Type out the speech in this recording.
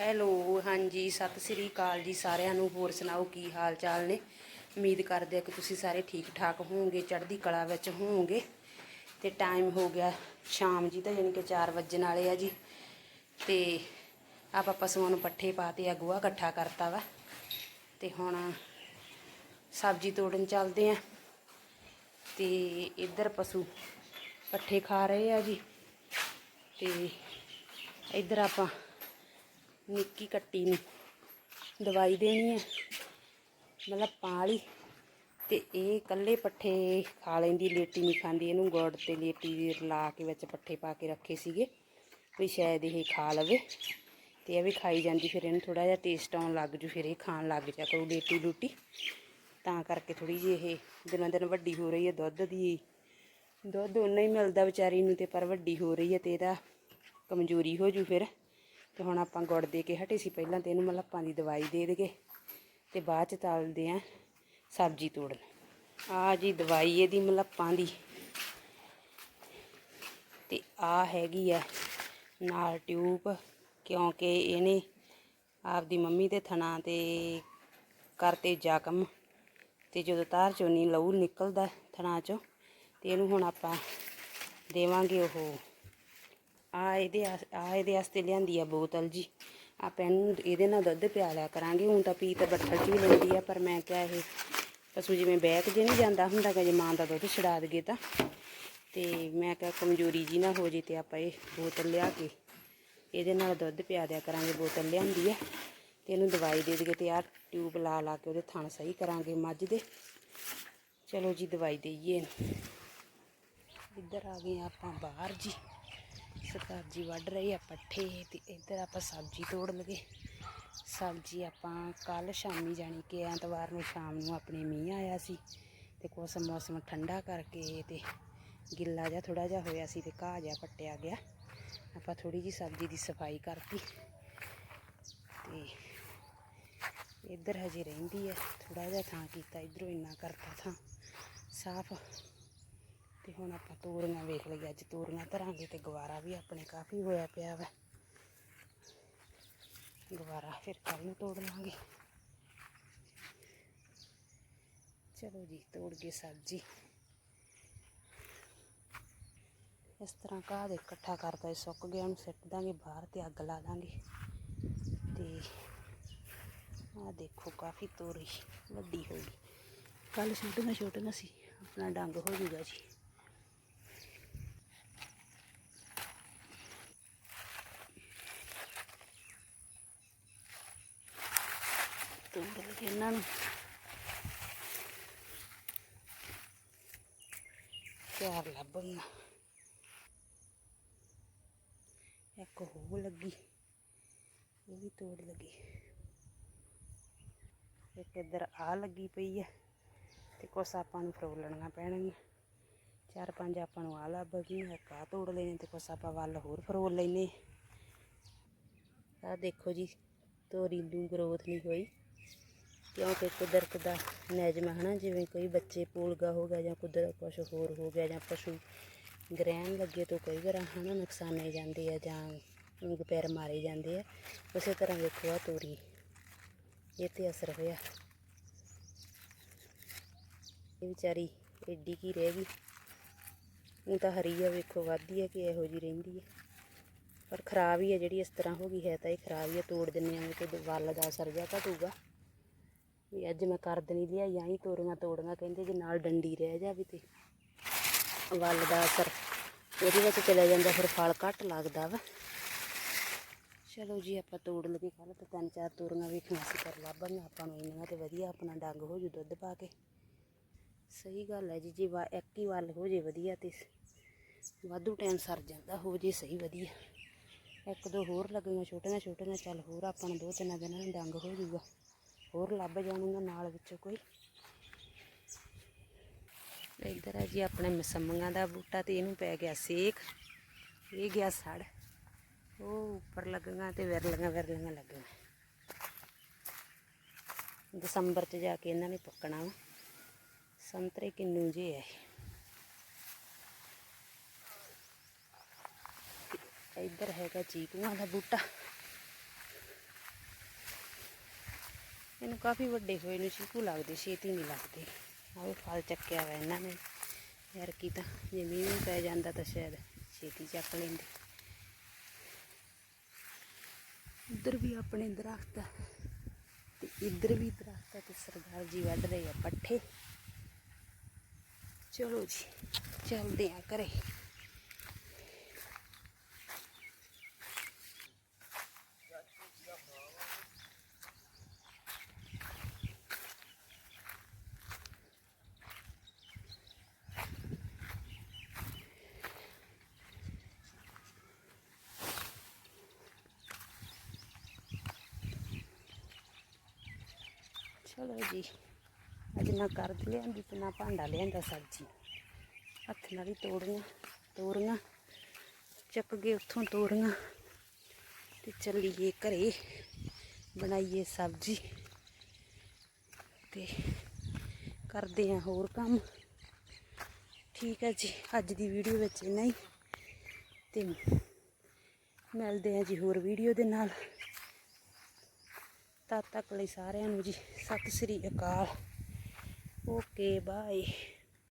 Hello, ਹਾਂਜੀ, ਸਤਿ ਸ੍ਰੀ ਅਕਾਲ ਜੀ ਸਾਰਿਆਂ ਨੂੰ। ਹੋਰ ਸੁਣਾਓ, ਕੀ ਹਾਲ ਚਾਲ ਨੇ? ਉਮੀਦ ਕਰਦੇ ਆ ਕਿ ਤੁਸੀਂ ਸਾਰੇ ਠੀਕ ਠਾਕ ਹੋਵੋਗੇ, ਚੜ੍ਹਦੀ ਕਲਾ ਵਿੱਚ ਹੋਵੋਗੇ। ਤੇ ਟਾਈਮ ਹੋ ਗਿਆ ਸ਼ਾਮ ਜੀ ਤਾਂ ਯਾਨੀ ਕਿ 4 ਵਜਣ ਵਾਲੇ ਆ ਜੀ। ਤੇ ਆਪਾਂ ਪਸ਼ੂਆਂ ਨੂੰ ਪੱਠੇ ਪਾਤੇ ਆ, ਗੋਹਾ ਇਕੱਠਾ ਕਰਤਾ ਵਾ। ਤੇ ਹੁਣ ਸਬਜ਼ੀ ਤੋੜਨ ਚੱਲਦੇ ਆ ਤੇ ਇੱਧਰ ਪਸ਼ੂ ਪੱਠੇ ਖਾ ਰਹੇ ਆ ਜੀ। ਤੇ ਇੱਧਰ ਆਪਾਂ ਨਿੱਕੀ ਕੱਟੀ ਨੂੰ ਦਵਾਈ ਦੇਣੀ ਹੈ। ਮਤਲਬ ਪਾਲੀ ਤੇ ਇਹ ਕੱਲੇ ਪੱਠੇ ਖਾ ਲੈਂਦੀ, ਲੇਟੀ ਨਹੀਂ ਖਾਂਦੀ। ਇਹਨੂੰ ਗੁੜ ਤੇ ਲੇਟੀ ਦੇ ਰਲਾ ਕੇ ਵਿੱਚ ਪੱਠੇ ਪਾ ਕੇ ਰੱਖੇ ਸੀਗੇ ਵੀ ਸ਼ਾਇਦ ਇਹ ਖਾ ਲਵੇ। ਤੇ ਇਹ ਵੀ ਖਾਈ ਜਾਂਦੀ, ਫਿਰ ਇਹਨੂੰ ਥੋੜਾ ਜਿਹਾ ਟੇਸਟ ਆਉਣ ਲੱਗ ਜੂ, ਫਿਰ ਇਹ ਖਾਣ ਲੱਗ ਜਾ ਕਰੂ ਲੇਟੀ ਲੂਟੀ। ਤਾਂ ਕਰਕੇ ਥੋੜੀ ਜਿਹੀ ਇਹ ਦਿਨਾਂ ਦਿਨ ਵੱਡੀ ਹੋ ਰਹੀ ਹੈ, ਦੁੱਧ ਦੀ ਦੁੱਧ ਉਨਾ ਹੀ ਮਿਲਦਾ ਵਿਚਾਰੀ ਨੂੰ ਤੇ ਪਰ ਵੱਡੀ ਹੋ ਰਹੀ ਹੈ ਤੇ ਇਹਦਾ ਕਮਜ਼ੋਰੀ ਹੋ ਜੂ ਫਿਰ। ਤੇ ਹੁਣ ਆਪਾਂ ਗੁੜ ਦੇ ਕੇ ਹਟੇ ਸੀ ਪਹਿਲਾਂ ਤੇ ਇਹਨੂੰ ਮਲੱਪਾਂ ਦੀ ਦਵਾਈ ਦੇ ਦੇਗੇ ਤੇ ਬਾਅਦ ਚ ਤਲਦੇ ਆ ਸਬਜ਼ੀ ਤੋੜਨ। ਆ ਜੀ ਦਵਾਈ ਇਹਦੀ ਮਲੱਪਾਂ ਦੀ। ਤੇ ਆ ਹੈਗੀ ਆ ਨਾਲ ਟਿਊਬ, ਕਿਉਂਕਿ ਇਹਨੇ ਆਪਦੀ ਮੰਮੀ ਦੇ ਥਣਾ ਤੇ ਕਰਤੇ ਜ਼ਖਮ ਤੇ ਜਦੋਂ ਤਾਰ ਚੋਂ ਨਹੀਂ ਲਹੂ ਨਿਕਲਦਾ ਥਣਾ ਚੋਂ ਤੇ ਇਹਨੂੰ ਹੁਣ ਆਪਾਂ ਦੇਵਾਂਗੇ ਉਹ ਆ ਇਹਦੇ ਆ ਇਹਦੇ ਵਾਸਤੇ ਲਿਆਂਦੀ ਆ ਬੋਤਲ ਜੀ। ਆਪਾਂ ਇਹਨੂੰ ਇਹਦੇ ਨਾਲ ਦੁੱਧ ਪਿਆ ਲਿਆ ਕਰਾਂਗੇ। ਹੁਣ ਤਾਂ ਪੀ ਤਾਂ ਬੱਠਲ 'ਚ ਹੀ ਲੈਂਦੀ ਆ, ਪਰ ਮੈਂ ਕਿਹਾ ਇਹ ਪਸ਼ੂ ਜਿਵੇਂ ਬੈਕ ਜੇ ਨਹੀਂ ਜਾਂਦਾ ਹੁੰਦਾ ਕਿ ਜੇ ਮਾਂ ਦਾ ਦੁੱਧ ਛਡਾ ਦਗੇ ਤਾਂ। ਤੇ ਮੈਂ ਕਿਹਾ ਕਮਜ਼ੋਰੀ ਜੀ ਨਾ ਹੋ ਜੇ ਤੇ ਆਪਾਂ ਇਹ ਬੋਤਲ ਲਿਆ ਕੇ ਇਹਦੇ ਨਾਲ ਦੁੱਧ ਪਿਆ ਦਿਆ ਕਰਾਂਗੇ, ਬੋਤਲ ਲਿਆਂਦੀ ਆ। ਤੇ ਇਹਨੂੰ ਦਵਾਈ ਦੇ ਦਈਏ ਤੇ ਆਹ ਟਿਊਬ ਲਾ ਲਾ ਕੇ ਉਹਦੇ ਥਣ ਸਹੀ ਕਰਾਂਗੇ ਮੱਝ ਦੇ। ਚਲੋ ਜੀ, ਦਵਾਈ ਦੇਈਏ ਇਹਨੂੰ। ਇੱਧਰ ਆ ਗਏ ਆਪਾਂ ਬਾਹਰ ਜੀ। ਸਰਕਾਰ ਜੀ ਵੱਢ ਰਹੇ ਆ ਪੱਠੇ ਤੇ ਇੱਧਰ ਆਪਾਂ ਸਬਜ਼ੀ ਤੋੜ ਲਗੇ ਸਬਜ਼ੀ ਆਪਾਂ ਕੱਲ ਸ਼ਾਮੀ ਜਾਣੀ ਕਿ ਐਤਵਾਰ ਨੂੰ ਸ਼ਾਮ ਨੂੰ ਆਪਣੇ ਮੀਂਹ ਆਇਆ ਸੀ ਤੇ ਕੁਛ ਮੌਸਮ ਠੰਡਾ ਕਰਕੇ ਤੇ ਗਿੱਲਾ ਜਿਹਾ ਥੋੜਾ ਜਿਹਾ ਹੋਇਆ ਸੀ ਤੇ ਘਾਹ ਜਿਹਾ ਪੱਟਿਆ ਗਿਆ। ਆਪਾਂ ਥੋੜੀ ਜੀ ਸਬਜ਼ੀ ਦੀ ਸਫ਼ਾਈ ਕਰਤੀ ਤੇ ਇੱਧਰ ਹਜੇ ਰਹਿੰਦੀ ਹੈ। ਥੋੜਾ ਜਿਹਾ ਥਾਂ ਕੀਤਾ, ਇਧਰੋਂ ਇੰਨਾ ਕਰਤਾ ਥਾਂ। ਸਾਫ਼ ਤੇ ਹੁਣ ਆਪਾਂ ਤੋਰੀਆਂ ਵੇਖ ਲਈਏ। ਅੱਜ ਤੋਰੀਆਂ ਧਰਾਂਗੇ ਤੇ ਗਵਾਰਾ ਵੀ ਆਪਣੇ ਕਾਫੀ ਹੋਇਆ ਪਿਆ ਵਾ। ਗਵਾਰਾ ਫਿਰ ਕੱਲ ਨੂੰ ਤੋੜ ਲਾਂਗੇ। ਚਲੋ ਜੀ, ਤੋੜ ਕੇ ਸਬਜ਼ੀ। ਇਸ ਤਰ੍ਹਾਂ ਘਾਹ ਦੇ ਇਕੱਠਾ ਕਰਦਾ ਸੁੱਕ ਗਿਆ, ਉਹਨੂੰ ਸਿੱਟ ਦਾਂਗੇ ਬਾਹਰ ਤੇ ਅੱਗ ਲਾ ਦਾਂਗੇ ਤੇ ਆਹ ਦੇਖੋ, ਕਾਫੀ ਤੋਰੀ ਵੱਡੀ ਹੋ ਗਈ। ਕੱਲ ਛੋਟੀਆਂ ਛੋਟੀਆਂ ਸੀ, ਆਪਣਾ ਡੰਗ ਹੋ ਜੂਗਾ ਜੀ ਤੋੜ ਲਈਏ ਇਹਨਾਂ ਨੂੰ। ਚਾਰ ਲੱਭਣਾ ਇੱਕ ਹੋ ਲੱਗੀ, ਉਹ ਵੀ ਤੋੜ ਲੱਗੀ। ਇੱਕ ਇੱਧਰ ਆ ਲੱਗੀ ਪਈ ਹੈ ਤੇ ਕੁਛ ਆਪਾਂ ਨੂੰ ਫਰੋਲਣੀਆਂ ਪੈਣਗੀਆਂ। ਚਾਰ ਪੰਜ ਆਪਾਂ ਨੂੰ ਆ ਲੱਭ ਗਈਆਂ, ਇੱਕ ਆ ਤੋੜ ਲੈਣੇ ਤੇ ਕੁਛ ਆਪਾਂ ਵੱਲ ਹੋਰ ਫਰੋਲ ਲੈਨੇ ਆ। ਦੇਖੋ ਜੀ, ਤੋਰੀ ਨੂੰ ਗਰੋਥ ਨਹੀਂ ਹੋਈ। ਕਿਉਂਕਿ ਕੁਦਰਤ ਦਾ ਨੈਜਮ ਹੈ ਨਾ ਜਿਵੇਂ ਕੋਈ ਬੱਚੇ ਪੂਲਗਾ ਹੋ ਗਿਆ ਜਾਂ ਕੁਦਰਤ ਕੁਛ ਹੋਰ ਹੋ ਗਿਆ ਜਾਂ ਪਸ਼ੂ ਗ੍ਰਹਿਣ ਲੱਗੇ ਤੋਂ ਕਈ ਵਾਰ ਹਨਾ ਨੁਕਸਾਨੇ ਜਾਂਦੇ ਆ ਜਾਂ ਪੈਰ ਮਾਰੇ ਜਾਂਦੇ ਆ। ਉਸੇ ਤਰ੍ਹਾਂ ਵੇਖੋ ਆ ਤੋਰੀ ਇਹ ਤੇ ਅਸਰ ਹੋਇਆ। ਇਹ ਵਿਚਾਰੀ ਏਡੀ ਕੀ ਰਹਿ ਗਈ। ਉਹ ਤਾਂ ਹਰੀ ਆ, ਵੇਖੋ ਵੱਧਦੀ ਆ ਕਿ ਇਹੋ ਜੀ ਰਹਿੰਦੀ ਆ। ਪਰ ਖਰਾਬ ਹੀ ਆ ਜਿਹੜੀ ਇਸ ਤਰ੍ਹਾਂ ਹੋ ਗਈ, ਹੈ ਤਾਂ ਇਹ ਖਰਾਬ ਹੀ ਆ। ਤੋੜ ਦਿੰਨੇ ਆ ਤੇ ਵੱਲ ਦਾ ਅਸਰ ਜਾ ਘਟੂਗਾ। ਵੀ ਅੱਜ ਮੈਂ ਕਰ ਦੇਣੀ ਲਿਆਈ ਆਈ ਤੋਰੀਆਂ ਤੋੜੀਆਂ, ਕਹਿੰਦੇ ਜੇ ਨਾਲ ਡੰਡੀ ਰਹਿ ਜਾਵੇ ਤੇ। ਵੱਲ ਦਾ ਅਸਰ, ਉਹਦੇ ਵਿੱਚ ਚਲਾ ਜਾਂਦਾ, ਫਿਰ ਫਲ ਘੱਟ ਲੱਗਦਾ ਵਾ। ਚਲੋ ਜੀ, ਆਪਾਂ ਤੋੜ ਲਗੇ ਕੱਲ ਤੇ ਤਿੰਨ ਚਾਰ ਤੋਰੀਆਂ ਵੀ ਸੀ ਕਰ ਲੱਭਾਂਗੇ ਆਪਾਂ ਨੂੰ ਇੰਨੀਆਂ ਤੇ ਵਧੀਆ ਆਪਣਾ ਡੰਗ ਹੋ ਜੂ ਦੁੱਧ ਪਾ ਕੇ। ਸਹੀ ਗੱਲ ਹੈ ਜੀ ਜੀ ਵਾ, ਇੱਕ ਹੀ ਵੱਲ ਹੋ ਜੇ ਵਧੀਆ ਤੇ ਵਾਧੂ ਟਾਈਮ ਸਰ ਜਾਂਦਾ, ਹੋ ਜੇ ਸਹੀ ਵਧੀਆ। ਇੱਕ ਦੋ ਹੋਰ ਲੱਗੀਆਂ ਛੋਟੀਆਂ ਛੋਟੀਆਂ ਚੱਲ ਹੋਰ ਆਪਾਂ ਨੂੰ ਦੋ ਤਿੰਨ ਦਿਨਾਂ ਨੂੰ ਡੰਗ ਹੋ ਜੂਗਾ। ਹੋਰ ਲੱਭ ਜਾਣਗੀਆਂ ਨਾਲ ਵਿੱਚੋਂ ਕੋਈ। ਇੱਧਰ ਹੈ ਜੀ ਆਪਣੇ ਮਸੰਮੀਆਂ ਦਾ ਬੂਟਾ ਤੇ ਇਹਨੂੰ ਪੈ ਗਿਆ ਸੇਕ। ਇਹ ਗਿਆ ਸੜ। ਉਹ ਉੱਪਰ ਲੱਗੀਆਂ ਤੇ ਵਿਰਲੀਆਂ ਵਿਰਲੀਆਂ ਲੱਗੀਆਂ। ਦਸੰਬਰ ਚ ਜਾ ਕੇ ਇਹਨਾਂ ਨੇ ਪੱਕਣਾ ਵਾ। ਸੰਤਰੇ ਕਿੰਨੂ ਜੇ ਹੈ ਇੱਧਰ ਹੈਗਾ ਚੀਕੂਆਂ ਦਾ ਬੂਟਾ। ਇਹਨੂੰ ਕਾਫੀ ਵੱਡੇ ਹੋਏ ਨੂੰ ਚੀਕੂ ਲੱਗਦੇ, ਛੇਤੀ ਨਹੀਂ ਲੱਗਦੇ। ਆਵੇ ਫਲ ਚੱਕਿਆ ਵਾ ਇਹਨਾਂ ਨੇ। ਯਾਰ ਕੀ ਤਾਂ, ਜੇ ਮੀਂਹ ਵੀ ਪੈ ਜਾਂਦਾ ਤਾਂ ਸ਼ਾਇਦ ਛੇਤੀ ਚੱਕ ਲੈਂਦੇ। ਉਧਰ ਵੀ ਆਪਣੇ ਦਰਖਤ ਤੇ ਇੱਧਰ ਵੀ ਦਰਖਤ ਆ ਤੇ ਸਰਦਾਰ ਜੀ ਵੱਢ ਰਹੇ ਆ ਪੱਠੇ। ਚਲੋ ਜੀ, ਚਲਦੇ ਆ ਘਰੇ। ਚਲੋ ਜੀ, ਅੱਜ ਨਾ ਕਰਦ ਲਿਆਂਦੀ ਤੇ ਨਾ ਭਾਂਡਾ ਲਿਆਂਦਾ ਸਬਜ਼ੀ। ਹੱਥ ਨਾਲ ਹੀ ਤੋੜੀਆਂ, ਤੋਰੀਆਂ, ਚੱਕ ਕੇ ਉੱਥੋਂ ਤੋਰੀਆਂ ਤੇ ਚੱਲੀਏ ਘਰੇ, ਬਣਾਈਏ ਸਬਜ਼ੀ ਤੇ ਕਰਦੇ ਆ ਹੋਰ ਕੰਮ। ਠੀਕ ਹੈ ਜੀ, ਅੱਜ ਦੀ ਵੀਡੀਓ ਵਿੱਚ ਇੰਨਾ ਹੀ ਤੇ ਮਿਲਦੇ ਆ ਜੀ ਹੋਰ ਵੀਡੀਓ ਦੇ ਨਾਲ। ਤਦ ਤੱਕ ਲਈ ਸਾਰਿਆਂ ਨੂੰ ਜੀ। ਸਤਿ ਸ੍ਰੀ ਅਕਾਲ। Okay bye